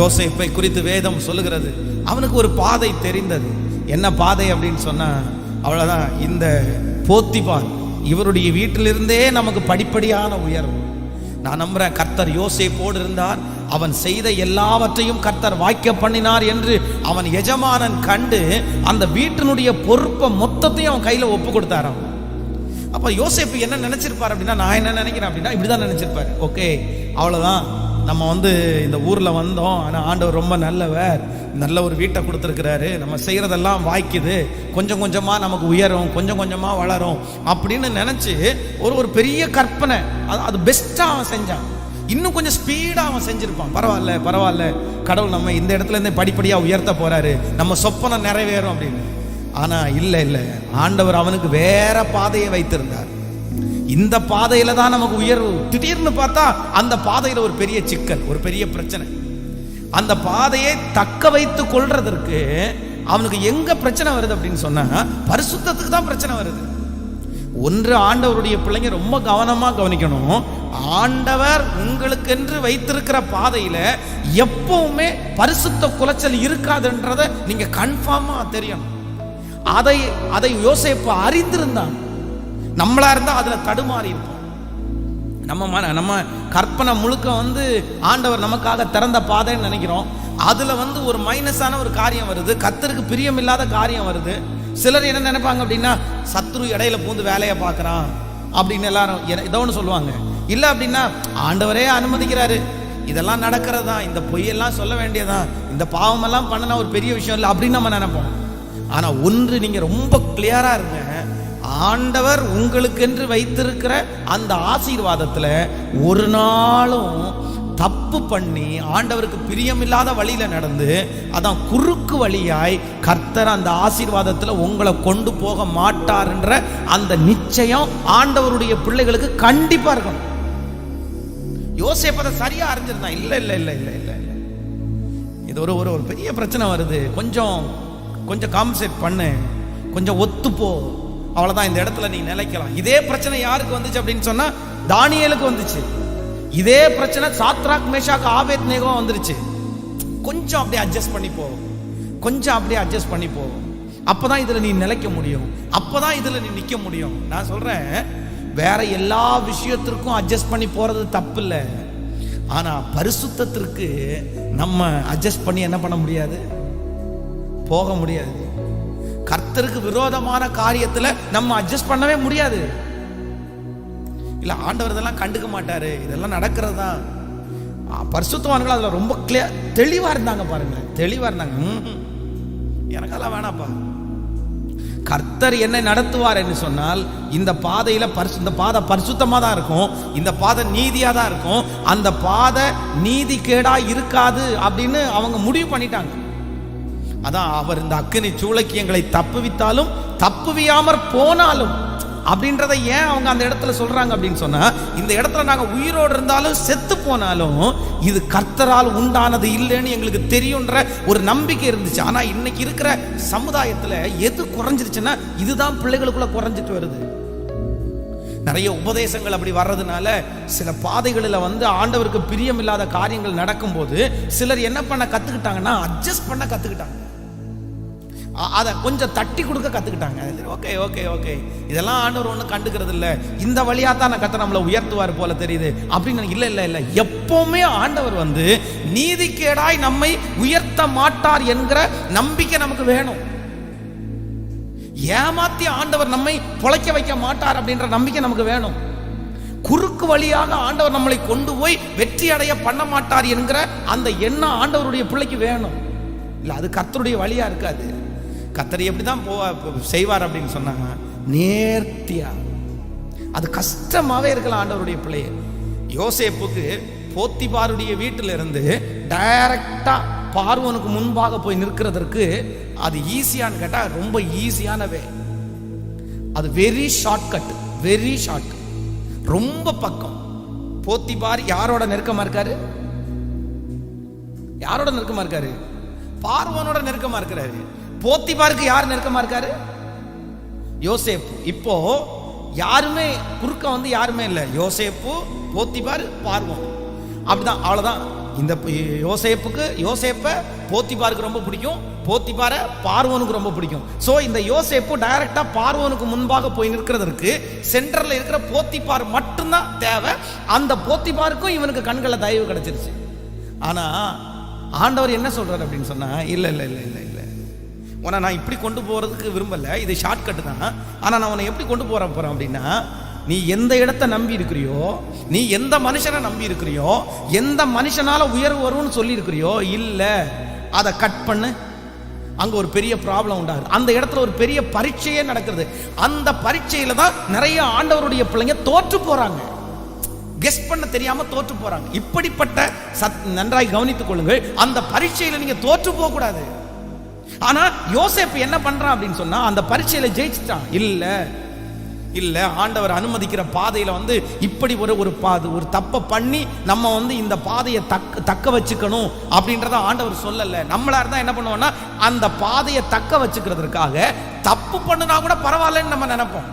யோசேப்பை குறித்து வேதம் சொல்லுகிறது. அவனுக்கு ஒரு பாதை தெரிந்தது. என்ன பாதை அப்படின்னு சொன்னா அவ்வளோதான் இந்த போத்திபார் இவருடைய வீட்டிலிருந்தே நமக்கு படிப்படியான உயர்வு. நான் நம்புறேன் கர்த்தர் யோசேப்போடு இருந்தார். அவன் செய்த எல்லாவற்றையும் கர்த்தர் வாய்க்க பண்ணினார் என்று அவன் எஜமானன் கண்டு அந்த வீட்டினுடைய பொறுப்பை மொத்தத்தையும் அவன் கையில் ஒப்பு கொடுத்தாராம் அப்போ யோசேப்பு என்ன நினைச்சிருப்பார் அப்படின்னா நான் என்ன நினைக்கிறேன் அப்படின்னா இப்படிதான் நினைச்சிருப்பாரு. ஓகே அவ்வளோதான் நம்ம வந்து இந்த ஊரில் வந்தோம். ஆனால் ஆண்டவர் ரொம்ப நல்லவர். நல்ல ஒரு வீட்டை கொடுத்துருக்கிறாரு. நம்ம செய்கிறதெல்லாம் வாய்க்குது. கொஞ்சம் கொஞ்சமாக நமக்கு உயரும். கொஞ்சம் கொஞ்சமாக வளரும். அப்படின்னு நினச்சி ஒரு ஒரு பெரிய கற்பனை. அது- அது பெஸ்ட்டாக அவன் செஞ்சான். இன்னும் கொஞ்சம் ஸ்பீடாக அவன் செஞ்சுருப்பான். பரவாயில்ல பரவாயில்ல. கடவுள் நம்ம இந்த இடத்துல இருந்து உயர்த்த போகிறாரு நம்ம சொப்பனம் நிறைவேறும் அப்படின்னு. ஆனால் இல்லை இல்லை. ஆண்டவர் அவனுக்கு வேற பாதையை வைத்திருந்தார். இந்த பாதையில தான் நமக்கு உயர்வு. திடீர்னு பார்த்தா அந்த பாதையில ஒரு பெரிய சிக்கல் ஒரு பெரிய பிரச்சனை. அந்த பாதையை தக்க வைத்து கொள்றதற்கு அவனுக்கு எங்க பிரச்சனை வருது அப்படின்னு சொன்னா பரிசுத்தத்துக்கு தான் பிரச்சனை வருது. ஒன்று ஆண்டவருடைய பிள்ளைங்க ரொம்ப கவனமா கவனிக்கணும். ஆண்டவர் உங்களுக்கென்று வைத்திருக்கிற பாதையில எப்பவுமே பரிசுத்த குலைச்சல் இருக்காதுன்றத நீங்க கன்ஃபார்மா தெரியணும். அதை அதை யோசிப்ப அறிந்திருந்தான். நம்மளா இருந்தா அதுல தடுமாறி இருப்போம். நம்ம மன நம்ம கற்பனை முழுக்க வந்து ஆண்டவர் நமக்காக திறந்த பாதைன்னு நினைக்கிறோம். அதுல வந்து ஒரு மைனஸான ஒரு காரியம் வருது. கத்தருக்கு பிரியம் இல்லாத காரியம் வருது. சிலர் என்ன நினைப்பாங்க அப்படின்னா சத்ரு இடையில பூந்து வேலையை பார்க்கறான் அப்படின்னு எல்லாரும் ஏதோ ஒன்று சொல்லுவாங்க. இல்ல அப்படின்னா ஆண்டவரே அனுமதிக்கிறாரு. இதெல்லாம் நடக்கிறதா? இந்த பொய்யெல்லாம் சொல்ல வேண்டியதான் இந்த பாவமெல்லாம் பண்ணினா ஒரு பெரிய விஷயம் இல்லை அப்படின்னு நம்ம நினைப்போம். ஆனா ஒன்று நீங்க ரொம்ப கிளியரா இருங்க. ஆண்டவர் உங்களுக்கென்று வைத்திருக்கிற அந்த ஆசீர்வாதத்தில் ஒரு நாளும் தப்பு பண்ணி ஆண்டவருக்கு பிரியமில்லாத வழியில் நடந்து அதான் குறுக்கு வழியாய் கர்த்தர் அந்த ஆசீர்வாதத்தில் உங்களை கொண்டு போக மாட்டார்ன்ற அந்த நிச்சயம் ஆண்டவருடைய பிள்ளைகளுக்கு கண்டிப்பாக இருக்கணும். யோசேப்பதை சரியா அறிஞ்சிருந்தான் இல்லை இல்லை இல்லை இல்லை இல்லை இல்லை. இது ஒரு ஒரு ஒரு பெரிய பிரச்சனை வருது. கொஞ்சம் கொஞ்சம் காம்பன்சேட் பண்ணு. கொஞ்சம் ஒத்துப்போ. அவ்வளவுதான் இந்த இடத்துல நீ நிலைக்கலாம். இதே பிரச்சனை யாருக்கு வந்துச்சு அப்படின்னு சொன்னா தானியலுக்கு வந்துச்சு. இதே பிரச்சனை சாத்ராக் மேஷாக்கு ஆபேத் நேகம் வந்துருச்சு. கொஞ்சம் அப்படியே அட்ஜஸ்ட் பண்ணி போவோம் கொஞ்சம் அப்படியே அட்ஜஸ்ட் பண்ணி போவோம் அப்பதான் இதுல நீ நிலைக்க முடியும். அப்பதான் இதுல நீ நிக்க முடியும். நான் சொல்றேன் வேற எல்லா விஷயத்திற்கும் அட்ஜஸ்ட் பண்ணி போறது தப்பு இல்லை ஆனா பரிசுத்தத்திற்கு நம்ம அட்ஜஸ்ட் பண்ணி என்ன பண்ண முடியாது? போக முடியாது. கர்த்தருக்கு விரோதமான காரியத்துல நம்ம அட்ஜஸ்ட் பண்ணவே முடியாது. இல்ல ஆண்டவர் இதெல்லாம் கண்டுக்க மாட்டாரு. இதெல்லாம் நடக்கிறது தான் பரிசுத்தவான்கள் அதுல ரொம்ப கிளியர் தெளிவா இருந்தாங்க பாருங்க தெளிவா இருந்தாங்க. எனக்கு எனக்கெல்லாம் வேணாப்பா. கர்த்தர் என்னை நடத்துவார் என்று சொன்னால் இந்த பாதையில பரிசு இந்த பாதை பரிசுத்தமா தான் இருக்கும். இந்த பாதை நீதியா தான் இருக்கும். அந்த பாதை நீதி கேடா இருக்காது அப்படின்னு அவங்க முடிவு பண்ணிட்டாங்க. அதான் அவர் இந்த அக்கினி சூளைக்கு எங்களை தப்புவித்தாலும் தப்புவியாமற் போனாலும் அப்படின்றத ஏன் அவங்க அந்த இடத்துல சொல்றாங்க அப்படின்னு சொன்னா இந்த இடத்துல நாங்க உயிரோடு இருந்தாலும் செத்து போனாலும் இது கர்த்தரால் உண்டானது இல்லைன்னு எங்களுக்கு தெரியுன்ற ஒரு நம்பிக்கை இருந்துச்சு. ஆனா இன்னைக்கு இருக்கிற சமுதாயத்துல எது குறைஞ்சிருச்சுன்னா இதுதான் பிள்ளைகளுக்குள்ள குறைஞ்சிட்டு வருது. நிறைய உபதேசங்கள் அப்படி வர்றதுனால சில பாதைகளில் வந்து ஆண்டவருக்கு பிரியமில்லாத காரியங்கள் நடக்கும்போது சிலர் என்ன பண்ண கத்துக்கிட்டாங்கன்னா அட்ஜஸ்ட் பண்ண கத்துக்கிட்டாங்க. அதை கொஞ்சம் தட்டி கொடுக்க கத்துக்கிட்டாங்க. ஓகே ஓகே ஓகே இதெல்லாம் ஆண்டவர் ஒன்றும் கண்டுக்கிறது இல்லை இந்த வழியாக தான் நான் கத்த நம்மளை உயர்த்துவார் போல தெரியுது. அப்படின்னு இல்லை இல்லை இல்லை. எப்பவுமே ஆண்டவர் வந்து நீதிக்கேடாய் நம்மை உயர்த்த மாட்டார் என்கிற நம்பிக்கை நமக்கு வேணும். ஏமாத்தி ஆண்டவர் நம்மை பொழைக்க வைக்க மாட்டார் அப்படின்ற நம்பிக்கை நமக்கு வேணும். குறுக்கு வழியாக ஆண்டவர் நம்மளை கொண்டு போய் வெற்றி அடைய பண்ண மாட்டார் என்கிற அந்த எண்ணம் ஆண்டவருடைய பிள்ளைக்கு வேணும். இல்ல அது கத்தருடைய வழியா இருக்காது. கத்தரி எப்படி தான் போவா செய்வார் அப்படின்னு சொன்னாங்க. நேர்த்தியா? அது கஷ்டமாகவே இருக்கலாம் ஆண்டவருடைய பிள்ளைய. யோசேப்புக்கு போத்திபாருடைய வீட்டில் இருந்து டைரக்டாக பார்வனுக்கு முன்பாக போய் நிற்கிறதற்கு அது ஈஸியான்னு கேட்டால் ரொம்ப ஈஸியான வே. அது வெரி ஷார்ட்கட் வெரி ஷார்ட் ரொம்ப பக்கம். போத்திபார் யாரோட நெருக்கமாக இருக்காரு? யாரோட நெருக்கமாக இருக்காரு? பார்வனோட நெருக்கமாக இருக்கிறாரு. போத்திபாருக்கு யார் நெருக்கமா இருக்காரு? யோசேப்பு. இப்போ யாருமே குறுக்க வந்து யாருமே இல்லை. யோசேப்பு போத்திபார் பார்வோம் அப்படிதான் அவ்வளோதான் இந்த யோசேப்புக்கு யோசேப்பை போத்திபாருக்கு ரொம்ப பிடிக்கும். போத்திபார பார்வோனுக்கு ரொம்ப பிடிக்கும். ஸோ இந்த யோசேப்பு டைரக்டா பார்வோனுக்கு முன்பாக போய் நிற்கிறதற்கு சென்டர்ல இருக்கிற போத்திபார் மட்டும்தான் தேவை. அந்த போத்திபாருக்கும் இவனுக்கு கண்களை தயவு கிடைச்சிருச்சு. ஆனா ஆண்டவர் என்ன சொல்றாரு அப்படின்னு சொன்னா இல்லை இல்லை இல்லை இல்லை. உன்னை நான் இப்படி கொண்டு போகிறதுக்கு விரும்பலை இது ஷார்ட்கட் தான். ஆனால் நான் உன்னை எப்படி கொண்டு போகிற போகிறேன் அப்படின்னா நீ எந்த இடத்த நம்பி இருக்கிறியோ நீ எந்த மனுஷனை நம்பி இருக்கிறியோ எந்த மனுஷனால உயர்வு வரும்னு சொல்லி இருக்கிறியோ அதை கட் பண்ணு. அங்கே ஒரு பெரிய ப்ராப்ளம் உண்டாகுது. அந்த இடத்துல ஒரு பெரிய பரீட்சையே நடக்கிறது அந்த பரீட்சையில தான் நிறைய ஆண்டவருடைய பிள்ளைங்க தோற்று போறாங்க. கெஸ் பண்ண தெரியாம தோற்று போறாங்க. இப்படிப்பட்ட சத் நன்றாய் கவனித்துக் கொள்ளுங்கள். அந்த பரீட்சையில நீங்க தோற்று போக கூடாது ஆனா யோசேப் என்ன பண்றான் அப்படின்னு சொன்னா அந்த பரீட்சையில ஜெயிச்சிட்டான். இல்ல இல்ல ஆண்டவர் அனுமதிக்கிற பாதையில வந்து இப்படி ஒரு ஒரு பாது ஒரு தப்பை பண்ணி நம்ம வந்து இந்த பாதையை தக்க தக்க வச்சுக்கணும் அப்படின்றத ஆண்டவர் சொல்லல. நம்மளா இருந்தா என்ன பண்ணுவோம்னா அந்த பாதையை தக்க வச்சுக்கிறதுக்காக தப்பு பண்ணுனா கூட பரவாயில்லன்னு நம்ம நினைப்போம்.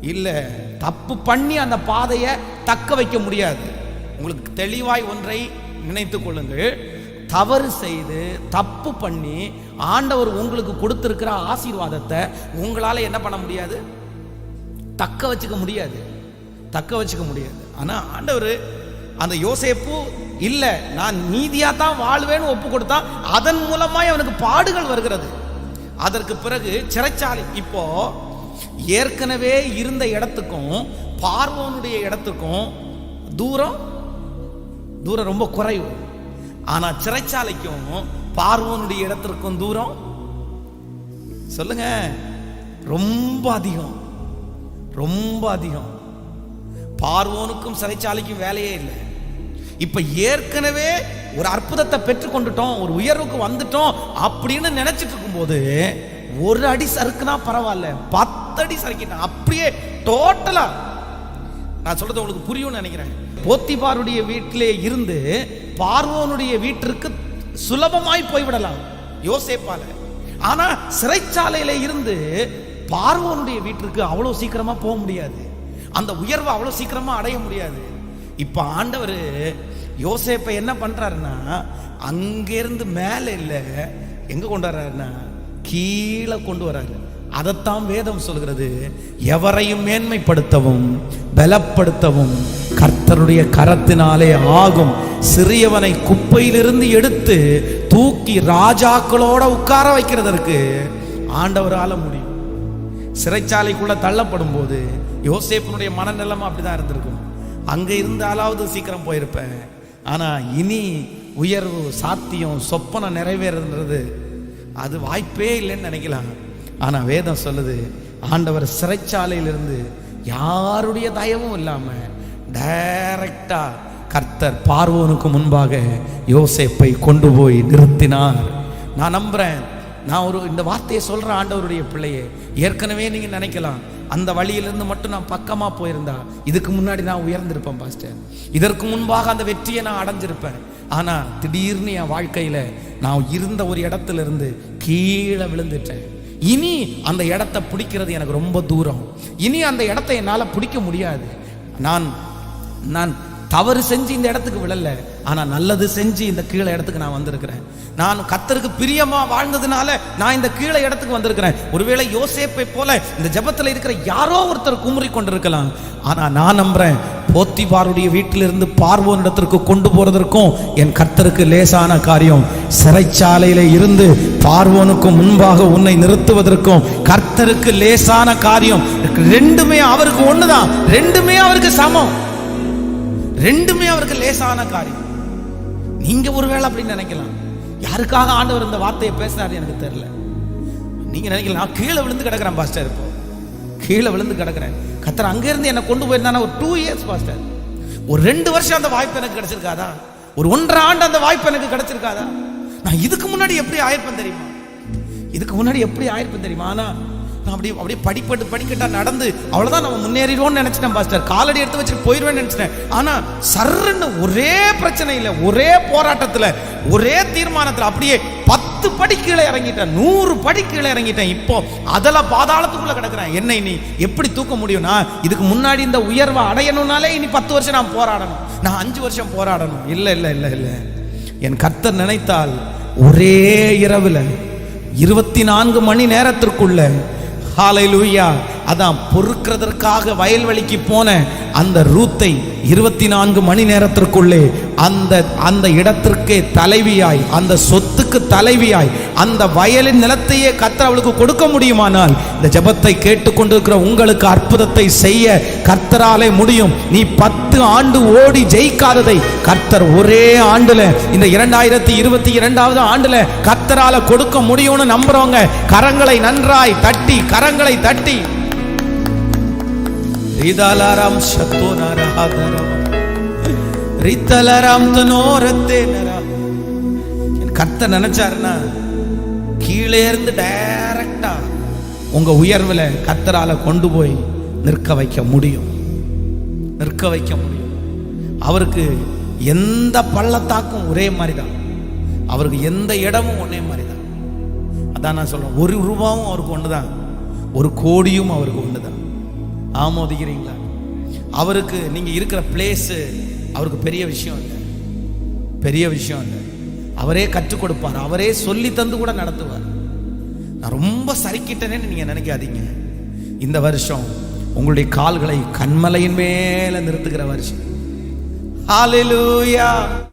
இல்ல தப்பு பண்ணி அந்த பாதையை தக்க வைக்க முடியாது. உங்களுக்கு தெளிவாய் ஒன்றை நினைத்துக் கொள்ளுங்கள். தவறு செய்து தப்பு பண்ணி ஆண்டவர் உங்களுக்கு கொடுத்துருக்கிற ஆசீர்வாதத்தை உங்களால் என்ன பண்ண முடியாது? தக்க வச்சுக்க முடியாது. தக்க வச்சுக்க முடியாது. ஆனால் ஆண்டவர் அந்த யோசேப்பு இல்லை. நான் நீதியாக தான் வாழ்வேன்னு ஒப்பு கொடுத்தா அதன் மூலமாய் அவனுக்கு பாடுகள் வருகிறது. அதற்கு பிறகு சிறைச்சாலை. இப்போ ஏற்கனவே இருந்த இடத்துக்கும் பார்வோனுடைய இடத்துக்கும் தூரம் தூரம் ரொம்ப குறைவு. ஆனா சிறைச்சாலைக்கும் பார்வோனுடைய இடத்திற்கும் தூரம்? சொல்லுங்க. ரொம்ப அதிகம். ரொம்ப அதிகம். பார்வோனுக்கும் சிறைச்சாலைக்கும் வேலையே இல்லை. இப்ப ஏற்கனவே ஒரு அற்புதத்தை பெற்று கொண்டுட்டோம் ஒரு உயர்வுக்கு வந்துட்டோம் அப்படின்னு நினைச்சிட்டு இருக்கும்போது ஒரு அடி சறுக்குனா பரவாயில்ல. பத்து அடி சறுக்கிட்டான். அப்படியே டோட்டலா நான் சொல்றது உங்களுக்கு புரியும்னு நினைக்கிறேன். போத்திபாருடைய வீட்டிலே இருந்து பார்வோனுடைய வீட்டிற்கு சுலபமாய் போய்விடலாம். யோசேப்பால. ஆனா சிறைச்சாலையில இருந்து பார்வோனுடைய வீட்டிற்கு அவ்வளவு சீக்கிரமா போக முடியாது. அந்த உயர்வை அவ்வளவு சீக்கிரமா அடைய முடியாது. இப்ப ஆண்டவர் யோசேப்பை என்ன பண்றாருன்னா அங்கிருந்து மேல இல்ல எங்க கொண்டு வர்றாருன்னா கீழே கொண்டு வர்றாரு. அதைத்தான் வேதம் சொல்கிறது. எவரையும் மேன்மைப்படுத்தவும் பலப்படுத்தவும் கர்த்தருடைய கரத்தினாலே ஆகும். சிறியவனை குப்பையிலிருந்து எடுத்து தூக்கி ராஜாக்களோட உட்கார வைக்கிறதற்கு ஆண்டவரால முடியும். சிறைச்சாலைக்குள்ள தள்ளப்படும் போது யோசேப்பனுடைய மனநிலைமை அப்படிதான் இருந்திருக்கும். அங்க இருந்தாலாவது சீக்கிரம் போயிருப்பேன். ஆனா இனி உயர்வு சாத்தியம் சொப்பனம் நிறைவேறதுன்றது அது வாய்ப்பே இல்லைன்னு நினைக்கலாம். ஆனால் வேதம் சொல்லுது ஆண்டவர் சிறைச்சாலையிலிருந்து யாருடைய தயவும் இல்லாமல் டைரக்டா கர்த்தர் பார்வோனுக்கு முன்பாக யோசேப்பை கொண்டு போய் நிறுத்தினார். நான் நம்புறேன் நான் ஒரு இந்த வார்த்தையை சொல்கிற ஆண்டவருடைய பிள்ளையே ஏற்கனவே நீங்கள் நினைக்கலாம் அந்த வழியிலிருந்து மட்டும் நான் பக்கமாக போயிருந்தா இதுக்கு முன்னாடி நான் உயர்ந்திருப்பேன் பாஸ்டர். இதற்கு முன்பாக அந்த வெற்றியை நான் அடைஞ்சிருப்பேன். ஆனால் திடீர்னு என் வாழ்க்கையில் நான் இருந்த ஒரு இடத்துல இருந்து கீழே விழுந்துட்டேன். இனி அந்த இடத்த பிடிக்கிறது எனக்கு ரொம்ப தூரம். இனி அந்த இடத்த என்னால் பிடிக்க முடியாது. நான் நான் தவறு செஞ்சு இந்த இடத்துக்கு விழல. ஆனால் நல்லது செஞ்சு இந்த கீழே இடத்துக்கு நான் வந்திருக்கிறேன். நான் கத்தருக்கு பிரியமா வாழ்ந்ததுனால நான் இந்த கீழே இடத்துக்கு வந்திருக்கிறேன். ஒருவேளை யோசேப்பை போல இந்த ஜபத்தில் இருக்கிற யாரோ ஒருத்தர் குமுறி கொண்டிருக்கலாம். ஆனால் நான் நம்புறேன் போத்திபாருடைய வீட்டிலிருந்து பார்வோனிடத்திற்கு கொண்டு போறதற்கும் என் கர்த்தருக்கு லேசான காரியம். சிறைச்சாலையில இருந்து பார்வோனுக்கு முன்பாக உன்னை நிறுத்துவதற்கும் கர்த்தருக்கு லேசான காரியம். ரெண்டுமே அவருக்கு ஒண்ணுதான். ரெண்டுமே அவருக்கு சமம். ரெண்டுமே அவருக்கு லேசான காரியம். நீங்க ஒருவேளை அப்படின்னு நினைக்கலாம். யாருக்காக ஆண்டவர் இந்த வார்த்தையை பேசினார் எனக்கு தெரியல. நீங்க நினைக்கலாம் நான் கீழே விழுந்து கிடக்குறேன் பாஸ்டர் இருப்போம் கீழே விழுந்து கிடக்குறேன். கத்தர் அங்கேருந்து என்னை கொண்டு போயிருந்தானா? ஒரு டூ இயர்ஸ் பாஸ்டர் ஒரு ரெண்டு வருஷம் அந்த வாய்ப்பு எனக்கு கிடைச்சிருக்காதா? ஒரு ஒன்றரை ஆண்டு அந்த வாய்ப்பு எனக்கு கிடைச்சிருக்காதா? நான் இதுக்கு முன்னாடி எப்படி ஆயிருப்பேன் தெரியுமா? இதுக்கு முன்னாடி எப்படி ஆயிருப்பேன் தெரியுமா? ஆனா நான் அப்படியே அப்படியே படிப்பட்டு படிக்கட்டா நடந்து அவ்வளோதான் நம்ம முன்னேறிடுவோம்னு நினச்சிட்டேன் பாஸ்டர். காலடி எடுத்து வச்சுட்டு போயிடுவேன்னு நினச்சிட்டேன். ஆனால் சர்ன்னு ஒரே பிரச்சனையில் ஒரே போராட்டத்தில் ஒரே தீர்மானத்தில் அப்படியே பத்து படி கீழே இறங்கிட்டேன் நூறு படி கீழே இறங்கிட்டேன். இப்போ அதில் பாதாளத்துக்குள்ளே கிடக்குறேன். என்னை நீ எப்படி தூக்க முடியும்னா இதுக்கு முன்னாடி இந்த உயர்வை அடையணும்னாலே இனி பத்து வருஷம் நான் போராடணும். நான் அஞ்சு வருஷம் போராடணும். இல்லை இல்லை இல்லை இல்லை. என் கர்த்தர் நினைத்தால் ஒரே இரவில் இருபத்தி நான்கு மணி நேரத்திற்குள்ள ஹalleluya. அதான் பொறுக்கிறதற்காக வயல்வெளிக்கு போன அந்த ரூத்தை இருபத்தி நான்கு மணி நேரத்திற்குள்ளே அந்த அந்த இடத்திற்கே தலைவியாய் அந்த சொத்துக்கு தலைவியாய் அந்த வயலின் நிலத்தையே கர்த்தர் அவளுக்கு கொடுக்க முடியுமானால் இந்த ஜெபத்தை கேட்டுக்கொண்டிருக்கிற உங்களுக்கு அற்புதத்தை செய்ய கர்த்தராலே முடியும். நீ பத்து ஆண்டு ஓடி ஜெயிக்காததை கர்த்தர் ஒரே ஆண்டுல இந்த இரண்டாயிரத்தி இருபத்தி இரண்டாவது ஆண்டுல கர்த்தரால கொடுக்க முடியும்னு நம்புறவங்க கரங்களை நன்றாய் தட்டி கரங்களை தட்டி. ரிதலரம் சத்தோனரஹதரம் ரித்தலரம் தனோரத்தேனரா என் நினைச்சாருன்னா கீழே இருந்து டைரக்டா உங்க உயர்வுல கத்தரால கொண்டு போய் நிற்க வைக்க முடியும். நிற்க வைக்க முடியும். அவருக்கு எந்த பள்ளத்தாக்கும் ஒரே மாதிரி தான் அவருக்கு எந்த இடமும் ஒரே மாதிரி தான் அதான் நான் சொல்றேன் ஒரு ரூபாவும் அவருக்கு ஒன்று தான் ஒரு கோடியும் அவருக்கு ஒன்று தான் ஆமோதிக்கிறீங்களா? அவருக்கு நீங்க இருக்கிற பிளேஸு அவருக்கு பெரிய விஷயம் இல்லை. பெரிய விஷயம் இல்லை. அவரே கற்றுக் கொடுப்பார். அவரே சொல்லி தந்து கூட நடத்துவார். நான் ரொம்ப சரிக்கிட்டேனேன்னு நீங்கள் நினைக்காதீங்க. இந்த வருஷம் உங்களுடைய கால்களை கண்மலையின் மேல நிறுத்துகிற வருஷம்.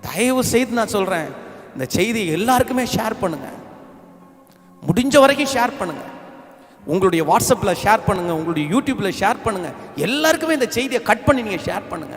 தயவு செய்து நான் சொல்றேன். இந்த செய்தி எல்லாருக்குமே ஷேர் பண்ணுங்க. முடிஞ்ச வரைக்கும் ஷேர் பண்ணுங்க. உங்களுடைய வாட்ஸ்அப்பில் ஷேர் பண்ணுங்க. உங்களுடைய யூடியூப்ல ஷேர் பண்ணுங்க. எல்லாருக்குமே இந்த செய்தியை கட் பண்ணி நீங்க ஷேர் பண்ணுங்க.